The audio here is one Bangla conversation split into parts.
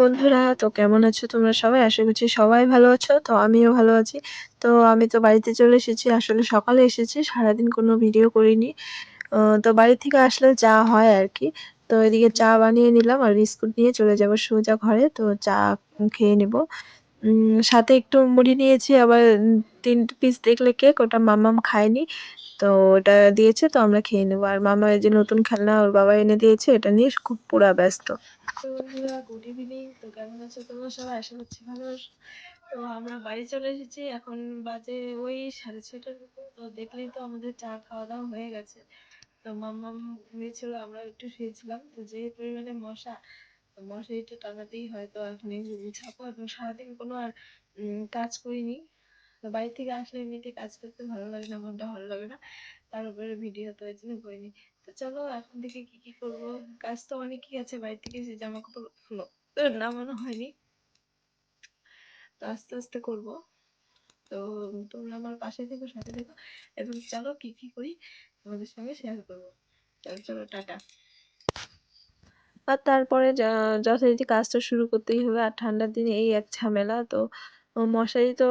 বন্ধুরা, তো কেমন আছো তোমরা সবাই? আশা করছি সবাই ভালো আছো, তো আমিও ভালো আছি। তো আমি তো বাড়িতে চলে এসেছি, আসলে সকালে এসেছি, সারাদিন কোনো ভিডিও করিনি। তো বাড়ি থেকে আসলে যা হয় আর কি। তো এদিকে চা বানিয়ে নিলাম আর বিস্কুট নিয়ে চলে যাব সোজা ঘরে, তো চা খেয়ে নেব। সাথে একটু মুড়ি নিয়েছি, আবার তিন পিস দেখলে কেক ওটা মামাম খায়নি, তো ওটা দিয়েছে, তো আমরা খেয়ে নেব। আর মামা যে নতুন খেলনা ওর বাবা এনে দিয়েছে, এটা নিয়ে খুব পুরা ব্যস্ত। গুড ইভিনিং তো কেমন আছো তোমরা সবাই? আশা করছি ভালো তো আমরা বাড়ি চলে এসেছি, এখন বাজে ওই সাড়ে ছয়টার তো দেখলেই তো আমাদের চা খাওয়া দাওয়া হয়ে গেছে। তো মাম্মাম ঘুমিয়েছিল আমরা একটু শুয়েছিলাম, তো যে পরিমাণে মশা মশারিটা টানাতেই হয় তো এখন এই ছাপো এখন সারাদিন কোনো আর কাজ করিনি। বাড়ি থেকে আসলে এমনিতে কাজ করতে ভালো লাগে না, মনটা ভালো লাগে না। তার উপরে ভিডিও তো এই জন্য করিনি। তো চলো, এখন থেকে কি কি করব? কাজ তো অনেকই আছে বাড়ি থেকে যে জামা কাপড় নামানো হয়নি। তো আস্তে আস্তে করব। তো তোমরা আমার পাশে থেকো, সাথে থেকো। এবং চলো কি কি করি, তোমাদের সঙ্গে শেয়ার করব। চলো চলো, টাটা। আর তারপরে যথারীতি কাজটা শুরু করতেই হবে। আর ঠান্ডার দিনে এই এক ঝামেলা। তো মশারি তো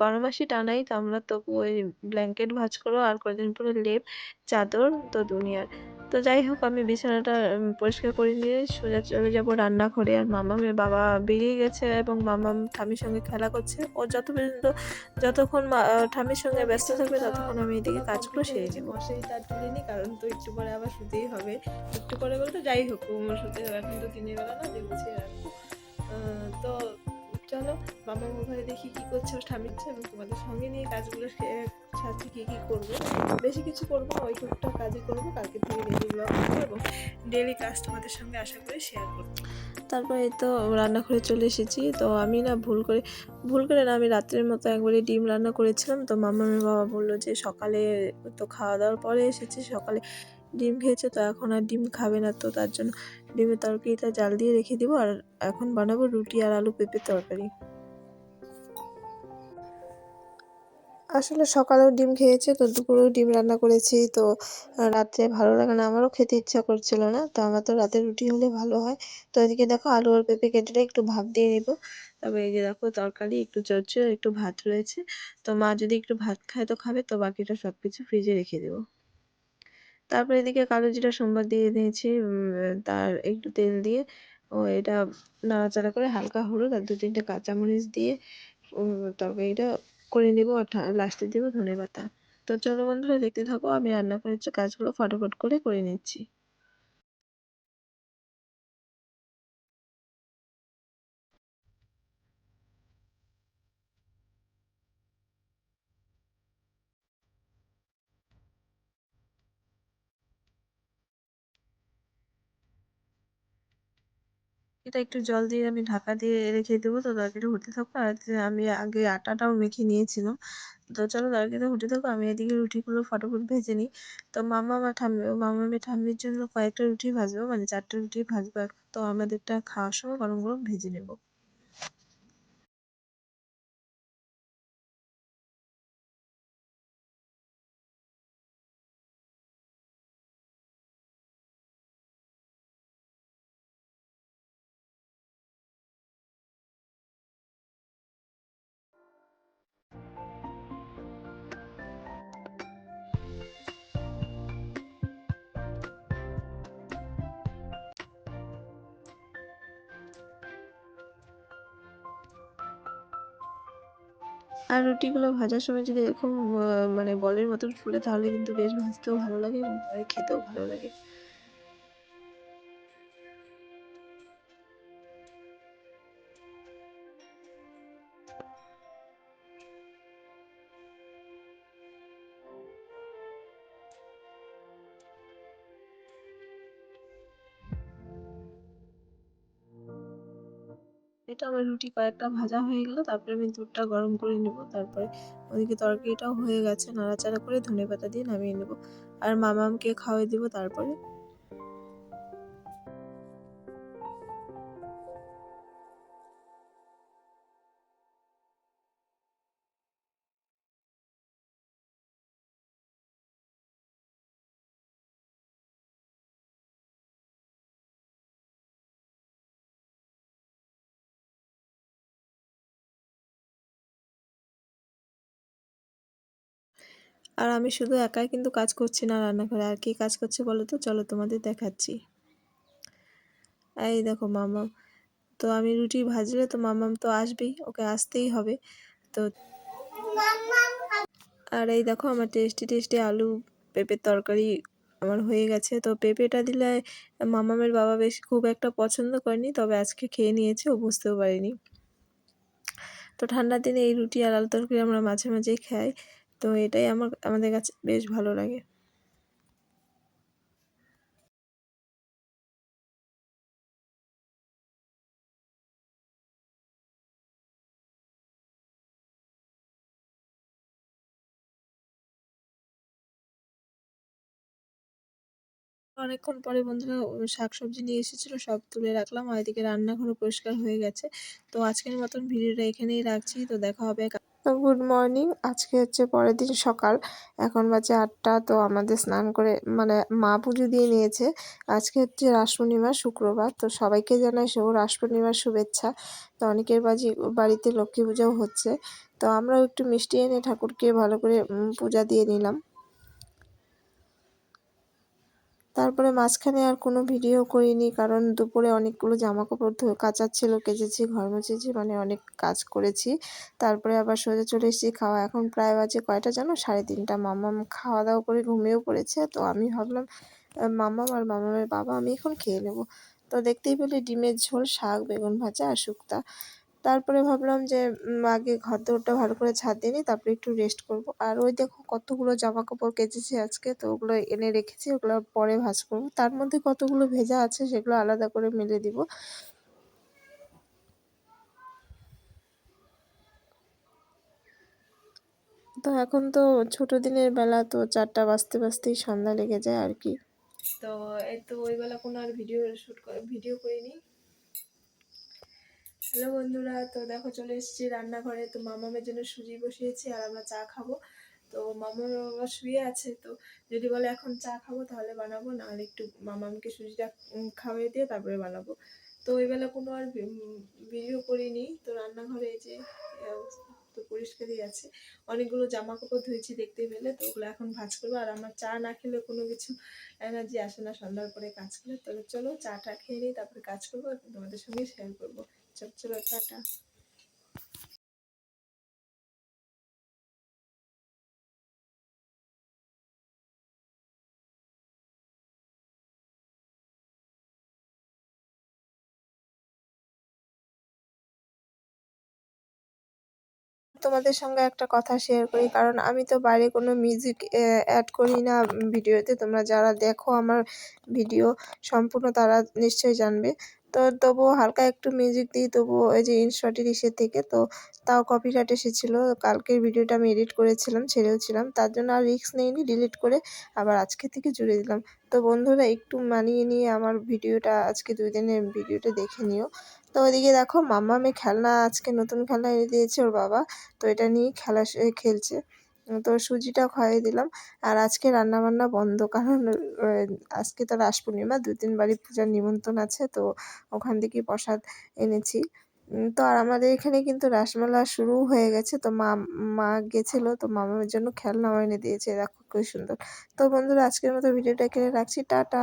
বারো মাসই টানাই। তো আমরা তবু ওই ব্ল্যাঙ্কেট ভাঁজ করো আর কয়দিন পরে লেপ, চাদর, তো দুনিয়ার। তো যাই হোক, আমি বিছানাটা পরিষ্কার করে নিয়ে সোজা চলে যাব রান্নাঘরে। আর মামামের বাবা বেরিয়ে গেছে এবং মামাম ঠামির সঙ্গে খেলা করছে। ও যত পর্যন্ত যতক্ষণ ঠামির সঙ্গে ব্যস্ত থাকবে, ততক্ষণ আমি এদিকে কাজগুলো সেরে নেব। সেই তার তুলে নিই কারণ তো একটু পরে আবার শুতেই হবে। একটু পরে বলতে যাই হোক আমার শুতে এখন তো দিনের বেলা না গুছিয়ে রাখব। তো চলো মামা ঘরে দেখি কি করছে ঠামিচ্ছে এবং তোমাদের সঙ্গে নিয়ে কাজগুলো সাথে কী কী করব? বেশি কিছু করব ওই টুকটাক কাজই করব, কালকে থেকে ডেলি ব্লগ করব এবং ডেলি কাজ তোমাদের সঙ্গে আশা করে শেয়ার করব। তারপর তো রান্নাঘরে চলে এসেছি, তো আমি না ভুল করে ভুল করে না, আমি রাত্রের মতো একবারে ডিম রান্না করেছিলাম, তো মামামের বাবা বলল যে সকালে তো খাওয়া দাওয়ার পরে এসেছি, সকালে ডিম খেয়েছে, তো এখন আর ডিম খাবে না, তো তার জন্য ডিমের তরকারিটা জাল দিয়ে রেখে দিব, আর এখন বানাবো রুটি আর আলু পেঁপের তরকারি। আসলে সকালেও ডিম খেয়েছে, তো দুপুরেও ডিম রান্না করেছি, তো রাত্রে ভালো লাগে না, আমারও খেতে ইচ্ছা করছিল না, তো আমার তো রাতে রুটি হলে ভালো হয়। তো এদিকে দেখো আলু আর পেঁপে কেটে একটু ভাত দিয়ে নেব তবে এই যে দেখো তরকারি, একটু চচ্চড়ি একটু ভাত রয়েছে, তো মা যদি একটু ভাত খায় তো খাবে, তো বাকিটা সব কিছু ফ্রিজে রেখে দেবো। তারপর এদিকে কালো জিরা সোমবার দিয়ে দিয়েছি তার একটু তেল দিয়ে, ও, এটা নাড়াচাড়া করে হালকা হলুদ আর দু তিনটে কাঁচামরিচ দিয়ে তরকারিটা করে নেব লাস্টে দেবো ধনে পাতা তো চলো বন্ধুরা, দেখতে থাকো, আমি রান্না করার কাজগুলো ফটাফট করে করে নিচ্ছি। এটা একটু জল দিয়ে আমি ঢাকা দিয়ে রেখে দেবো। তো তরকারিটা হতে থাকুক। আর আমি আগে আটাটাও মেখে নিয়েছিলাম। তো চলো তরকারিটা হতে থাকুক। আমি এদিকে রুটিগুলো ফটাফট ভেজে নিই। তো মামা আমার ঠাম্মি মামা আমি ঠাম্মির জন্য কয়েকটা রুটি ভাজবো। মানে চারটে রুটি ভাজবো। তো আমাদেরটা খাওয়ার সময় গরম গরম ভেজে নেব। আর রুটিগুলো ভাজার সময় যদি এরকম মানে বলের মতন ফুলে তাহলে কিন্তু বেশ ভাজতেও ভালো লাগে আর খেতেও ভালো লাগে। এটা আমার রুটি কয়েকটা ভাজা হয়ে গেলো, তারপরে আমি দুধটা গরম করে নেব। তারপরে ওদিকে তরকারিটাও হয়ে গেছে, নাড়াচাড়া করে ধনে পাতা দিয়ে নামিয়ে নেব। আর মামামকে খাওয়াই দেবো, তারপরে আর আমি শুধু একাই কিন্তু কাজ করছি না রান্নাঘরে। আর কি কাজ করছে বলো তো? চলো তোমাদের দেখাচ্ছি। এই দেখো মামাম তো আমি রুটি ভাজলে তো মামাম তো আসবেই, ওকে আসতেই হবে। তো আর এই দেখো আমার টেস্টি টেস্টি আলু পেঁপের তরকারি আমার হয়ে গেছে। তো পেঁপেটা দিলে মামামের বাবা বেশ খুব একটা পছন্দ করেনি, তবে আজকে খেয়ে নিয়েছে, ও বুঝতেও পারিনি। তো ঠান্ডার দিনে এই রুটি আর আলু তরকারি আমরা মাঝে মাঝেই খাই। তো এটাই আমার, আমাদের কাছে বেশ ভালো লাগে। অনেকক্ষণ পরে বন্ধুরা শাকসবজি নিয়ে এসেছিল, সব তুলে রাখলাম। আর এদিকে রান্নাঘরও পরিষ্কার হয়ে গেছে। তো আজকের মতন ভিডিওটা এখানেই রাখছি। তো দেখা হবে গুড মর্নিং। আজকে হচ্ছে পরের দিন সকাল। এখন বাজে আটটা, তো আমাদের স্নান করে মানে মা পুজো দিয়ে নিয়েছে। আজকে হচ্ছে রাস পূর্ণিমা শুক্রবার, তো সবাইকে জানাই সব রাস পূর্ণিমার শুভেচ্ছা। তো অনেকের বাজি, বাড়িতে লক্ষ্মী পূজাও হচ্ছে। তো আমরাও একটু মিষ্টি এনে ঠাকুরকে ভালো করে পূজা দিয়ে নিলাম। তারপরে মাঝখানে আর কোনো ভিডিও করিনি, কারণ দুপুরে অনেকগুলো জামা কাপড় কাচার ছিল, কেচেছি, ঘর মুছেছি মানে অনেক কাজ করেছি। তারপরে আবার সোজা চলে এসেছি খাওয়া। এখন প্রায় বাজে কয়টা জানো? সাড়ে তিনটা। মামাম খাওয়া দাওয়া করে ঘুমিয়েও পড়েছে, তো আমি ভাবলাম মামাম আর মামামের বাবা আমি এখন খেয়ে নেব। তো দেখতেই পেলে ডিমের ঝোল, শাক, বেগুন ভাজা আর শুক্তা। তারপরে ভাবলাম যে আগে ঘর দৌড়টা ভালো করে ছাদ দিয়ে নিই, তারপরে একটু রেস্ট করব। আর ওই দেখো কতগুলো জামা কাপড় কেচেছি আজকে, তো ওগুলো এনে রেখেছি, ওগুলো পরে ভাজ করব তার মধ্যে কতগুলো ভেজা আছে সেগুলো আলাদা করে মেলে দিব। তো এখন তো ছোটো দিনের বেলা, তো চারটা বাজতে বাজতেই সন্ধ্যা লেগে যায় আর কি। তো এই তো ওই বেলা কোনো আর ভিডিও শ্যুট ভিডিও করিনি। হ্যালো বন্ধুরা, তো দেখো চলে এসেছি রান্নাঘরে। তো মামামের জন্য সুজি বসিয়েছি আর আমরা চা খাব। তো মামার বাবা শুয়ে আছে, তো যদি বলে এখন চা খাব তাহলে বানাবো, নাহলে একটু মামামকে সুজিটা খাওয়াই দিয়ে তারপরে বানাবো। তো ওই বেলা কোনো আর ভিডিও করিনি। তো রান্নাঘরে এই যে তো পরিষ্কারই আছে। অনেকগুলো জামা কাপড় ধুয়েছি দেখতে পেলে, তো ওগুলো এখন ভাজ করব। আর আমার চা না খেলে কোনো কিছু এনার্জি আসে না সন্ধ্যার পরে কাজ করলে তবে চলো চাটা খেয়ে নিই, তারপরে কাজ করব, তোমাদের সঙ্গে শেয়ার করব। চলো চলো, টাটা। তোমাদের সঙ্গে একটা কথা শেয়ার করি, কারণ আমি তো বাইরে কোনো মিউজিক অ্যাড করি না ভিডিওতে তোমরা যারা দেখো আমার ভিডিও সম্পূর্ণ তারা নিশ্চয়ই জানবে। তো তবুও হালকা একটু মিউজিক দিই তবুও ওই যে ইনশর্টের ইসে থেকে, তো তাও কপিরাইট এসেছিল। কালকের ভিডিওটা আমি এডিট করেছিলাম, ছেড়েও ছিলাম, তার জন্য আর রিস্ক নিইনি ডিলিট করে আবার আজকে থেকে জুড়ে দিলাম। তো বন্ধুরা, একটু মানিয়ে নিয়ে আমার ভিডিওটা আজকে দুই দিনের ভিডিওটা দেখে নিও। তো ওইদিকে দেখো, মাম্মামে খেলনা, আজকে নতুন খেলনা এনে দিয়েছে ওর বাবা, তো এটা নিয়েই খেলা খেলছে। তো সুজিটা খাইয়ে দিলাম। আর আজকে রান্নাবান্না বন্ধ, কারণ আজকে তো রাস পূর্ণিমা, দু তিন বাড়ি পূজার নিমন্ত্রণ আছে, তো ওখান থেকেই প্রসাদ এনেছি। তো আর আমাদের এখানে কিন্তু রাসমেলা শুরু হয়ে গেছে, তো মা মা গেছিল, তো মামার জন্য খেলনাও এনে দিয়েছে, দেখো খুব সুন্দর। তো বন্ধুরা, আজকের মতো ভিডিওটা এখানে রাখছি, টাটা।